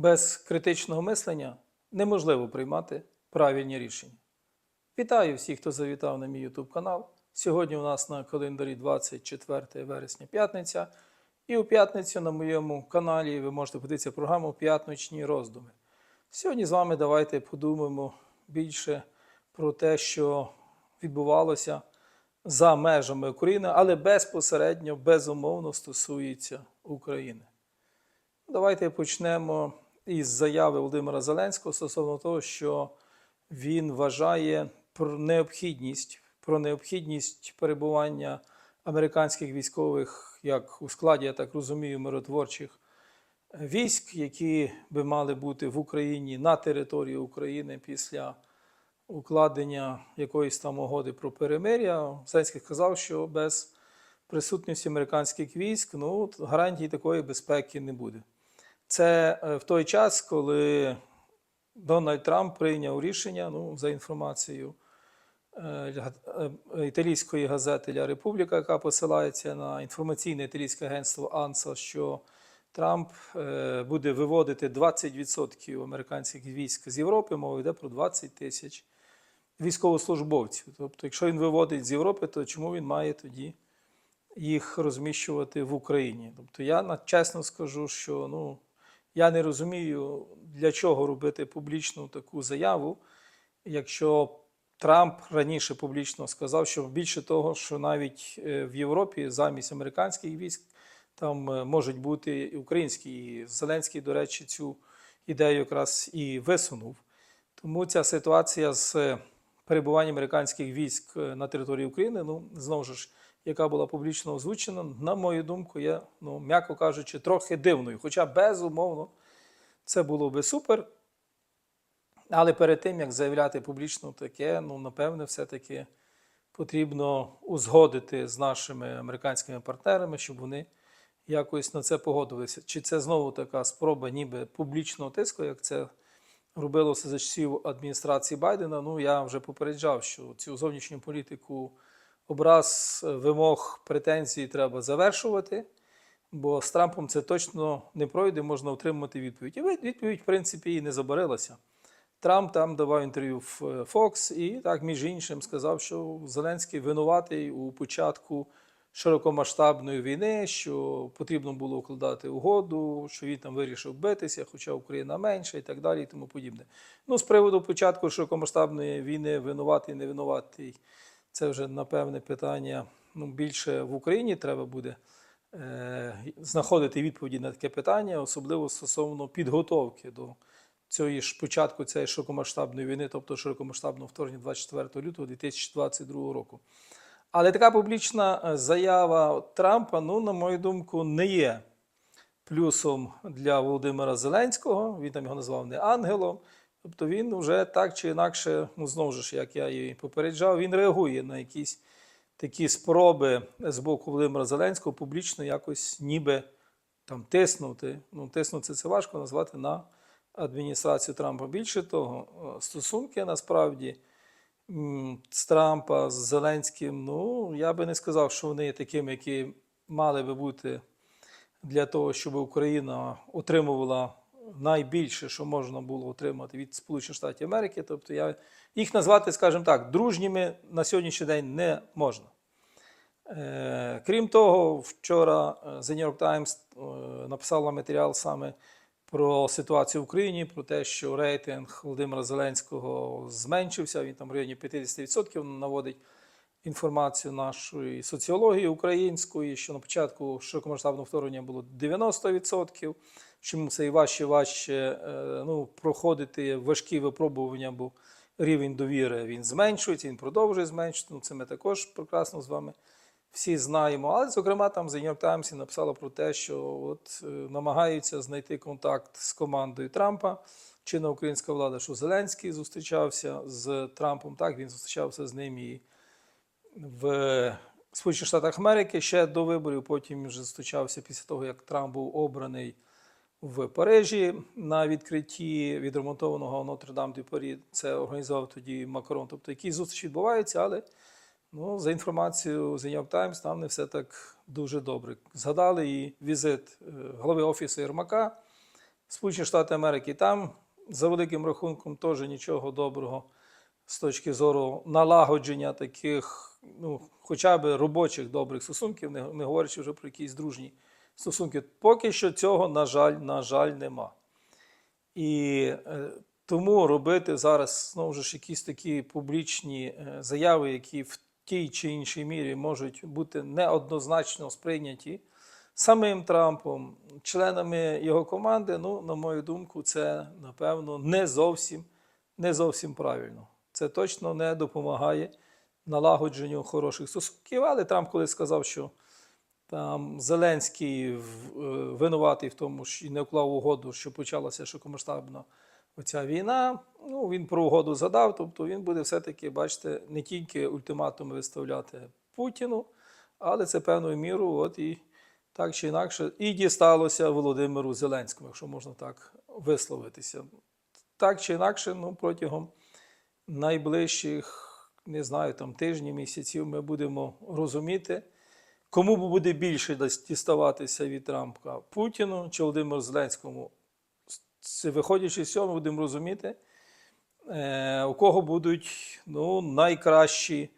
без критичного мислення неможливо приймати правильні рішення. Вітаю всіх, хто завітав на мій YouTube канал. Сьогодні у нас на календарі 24 вересня п'ятниця. І у п'ятницю на моєму каналі ви можете подивитися програму П'ятничні роздуми. Сьогодні з вами давайте подумаємо більше про те, що відбувалося за межами України, але безпосередньо, безумовно стосується України. Давайте почнемо із заяви Володимира Зеленського стосовно того, що він вважає про необхідність, про необхідність перебування американських військових, як у складі, я так розумію, миротворчих військ, які би мали бути в Україні на території України після укладення якоїсь там угоди про перемир'я. Зеленський сказав, що без присутності американських військ ну, гарантії такої безпеки не буде. Це е, в той час, коли Дональд Трамп прийняв рішення, ну, за інформацією е, е, італійської газети Ля Републіка, яка посилається на інформаційне італійське агентство АНСА, що Трамп буде виводити 20% американських військ з Європи, мова йде про 20 тисяч військовослужбовців. Тобто, якщо він виводить з Європи, то чому він має тоді їх розміщувати в Україні? Тобто я чесно скажу, що ну, я не розумію, для чого робити публічну таку заяву, якщо Трамп раніше публічно сказав, що більше того, що навіть е, в Європі замість американських військ там е, можуть бути українські. І Зеленський, до речі, цю ідею якраз і висунув. Тому ця ситуація з е, перебуванням американських військ на території України, ну знову ж, яка була публічно озвучена, на мою думку, є, ну, м'яко кажучи, трохи дивною. Хоча, безумовно, це було би супер. Але перед тим, як заявляти публічно таке, ну, напевне, все-таки потрібно узгодити з нашими американськими партнерами, щоб вони якось на це погодилися. Чи це знову така спроба ніби публічного тиску, як це робилося за часів адміністрації Байдена? Ну, я вже попереджав, що цю зовнішню політику образ вимог претензій треба завершувати. Бо з Трампом це точно не пройде, можна отримати відповідь. І відповідь, в принципі, і не забарилася. Трамп там давав інтерв'ю в е, Fox і так, між іншим, сказав, що Зеленський винуватий у початку широкомасштабної війни, що потрібно було укладати угоду, що він там вирішив битися, хоча Україна менша і так далі, і тому подібне. Ну, з приводу початку широкомасштабної війни, винуватий, не винуватий, це вже напевне питання. Ну, більше в Україні треба буде е, знаходити відповіді на таке питання, особливо стосовно підготовки до цієї ж початку цієї широкомасштабної війни, тобто широкомасштабного вторгнення 24 лютого 2022 року. Але така публічна е, заява Трампа, ну, на мою думку, не є плюсом для Володимира Зеленського. Він там його назвав не ангелом. Тобто він вже так чи інакше, ну знову ж, як я і попереджав, він реагує на якісь такі спроби з боку Володимира Зеленського публічно якось ніби там тиснути. Ну, тиснути це важко назвати на адміністрацію Трампа. Більше того, стосунки насправді з Трампа, з Зеленським, ну я би не сказав, що вони є такими, які мали би бути для того, щоб Україна отримувала найбільше, що можна було отримати від Сполучених Штатів Америки. Тобто я їх назвати, скажімо так, дружніми на сьогоднішній день не можна. Е, Крім того, вчора е, The New York Times е, написала матеріал саме про ситуацію в Україні, про те, що рейтинг Володимира Зеленського зменшився. Він там в районі 50% наводить інформацію нашої соціології української, що на початку широкомасштабного вторгнення було 90%, що йому все і важче важче е, ну, проходити важкі випробування, бо рівень довіри він зменшується, він продовжує зменшувати. Ну, це ми також прекрасно з вами всі знаємо. Але, зокрема, там The New Times написала про те, що от, е, намагаються знайти контакт з командою Трампа. Чинна українська влада, що Зеленський зустрічався з Трампом, так він зустрічався з ним і в Сполучених Штатах Америки ще до виборів. Потім вже зустрічався після того, як Трамп був обраний в Парижі на відкритті відремонтованого Нотр-Дам де. Це організував тоді Макрон. Тобто якісь зустрічі відбуваються, але ну, за інформацією з New York Times, там не все так дуже добре. Згадали і візит е, голови офісу Єрмака Сполучені Штати Америки. Там, за великим рахунком, теж нічого доброго з точки зору налагодження таких, ну, хоча б робочих добрих стосунків, не, не говорячи вже про якісь дружні стосунки. Поки що цього, на жаль, на жаль, нема. І е, тому робити зараз знову ж якісь такі публічні е, заяви, які в тій чи іншій мірі можуть бути неоднозначно сприйняті самим Трампом, членами його команди, ну, на мою думку, це напевно не зовсім, не зовсім правильно. Це точно не допомагає налагодженню хороших стосунків. Але Трамп колись сказав, що там Зеленський е, винуватий в тому, що не вклав угоду, що почалася широкомасштабна оця війна. Ну, він про угоду згадав, тобто він буде все-таки, бачите, не тільки ультиматуми виставляти Путіну, але це певною мірою, от і так чи інакше, і дісталося Володимиру Зеленському, якщо можна так висловитися. Так чи інакше, ну, протягом найближчих, не знаю, там тижнів, місяців ми будемо розуміти, кому буде більше діставатися від Трампа Путіну чи Володимиру Зеленському. Виходячи з цього, ми будемо розуміти, е, у кого будуть ну, найкращі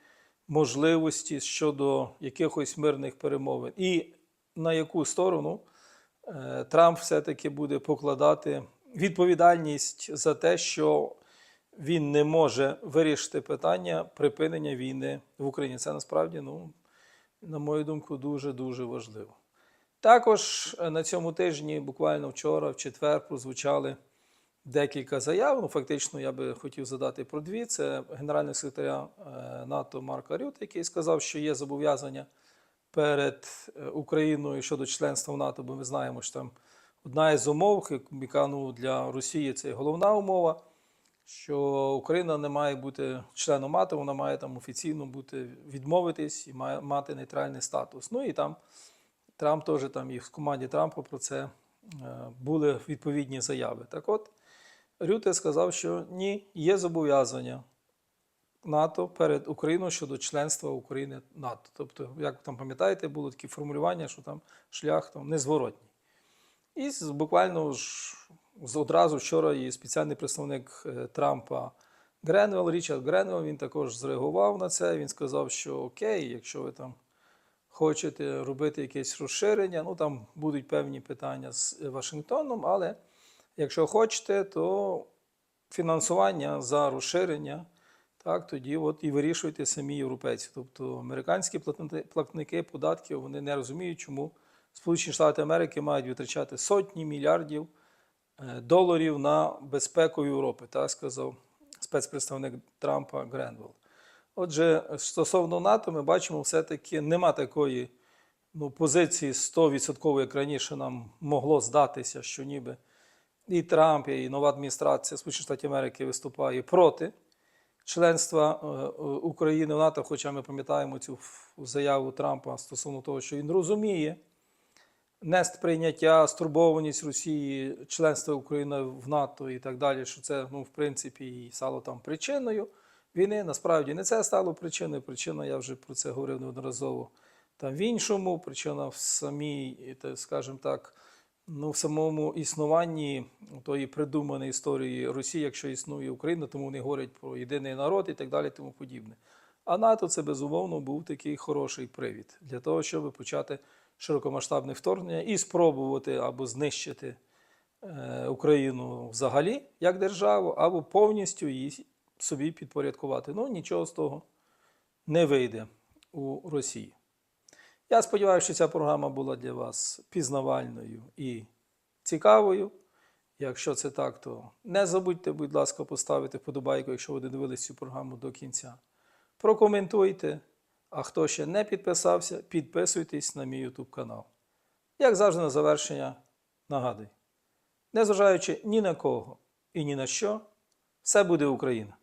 можливості щодо якихось мирних перемовин. І на яку сторону е, Трамп все-таки буде покладати відповідальність за те, що він не може вирішити питання припинення війни в Україні. Це насправді, ну, на мою думку, дуже-дуже важливо. Також е, на цьому тижні, буквально вчора, в четвер, прозвучали декілька заяв. Ну, фактично, я би хотів задати про дві. Це генеральний секретаря е, НАТО Марка Рют, який сказав, що є зобов'язання перед е, Україною щодо членства в НАТО, бо ми знаємо, що там одна із умов, яка ну, для Росії це головна умова, що Україна не має бути членом НАТО, вона має там офіційно бути відмовитись і має мати нейтральний статус. Ну і там Трамп теж там і в команді Трампа про це е, були відповідні заяви. Так от, Рюте сказав, що ні, є зобов'язання НАТО перед Україною щодо членства України НАТО. Тобто, як там пам'ятаєте, було такі формулювання, що там шлях там незворотній. І буквально ж одразу вчора і спеціальний представник е, Трампа Гренвелл, Річард Гренвелл, він також зреагував на це. Він сказав, що окей, якщо ви там хочете робити якесь розширення, ну там будуть певні питання з Вашингтоном, але якщо хочете, то фінансування за розширення, так, тоді от і вирішуйте самі європейці. Тобто американські платники- податків вони не розуміють, чому Сполучені Штати Америки мають витрачати сотні мільярдів доларів на безпеку Європи, так сказав спецпредставник Трампа Гренвелл. Отже, стосовно НАТО, ми бачимо, все-таки нема такої ну, позиції 100%, як раніше нам могло здатися, що ніби і Трамп, і нова адміністрація Сполучених Штатів Америки виступає проти членства е, е, України в НАТО. Хоча ми пам'ятаємо цю заяву Трампа стосовно того, що він розуміє несприйняття, стурбованість Росії, членства України в НАТО і так далі, що це, ну, в принципі, і стало там причиною війни. Насправді не це стало причиною. Причина, я вже про це говорив неодноразово. Там в іншому, причина в самій, скажімо так, ну, в самому існуванні тої придуманої історії Росії, якщо існує Україна, тому вони говорять про єдиний народ і так далі, тому подібне. А НАТО це безумовно був такий хороший привід для того, щоб почати широкомасштабне вторгнення і спробувати або знищити е, Україну взагалі як державу, або повністю її собі підпорядкувати. Ну нічого з того не вийде у Росії. Я сподіваюся, що ця програма була для вас пізнавальною і цікавою. Якщо це так, то не забудьте, будь ласка, поставити вподобайку, якщо ви додивились цю програму до кінця. Прокоментуйте. А хто ще не підписався, підписуйтесь на мій YouTube канал. Як завжди, на завершення нагадую: незважаючи ні на кого і ні на що, все буде Україна.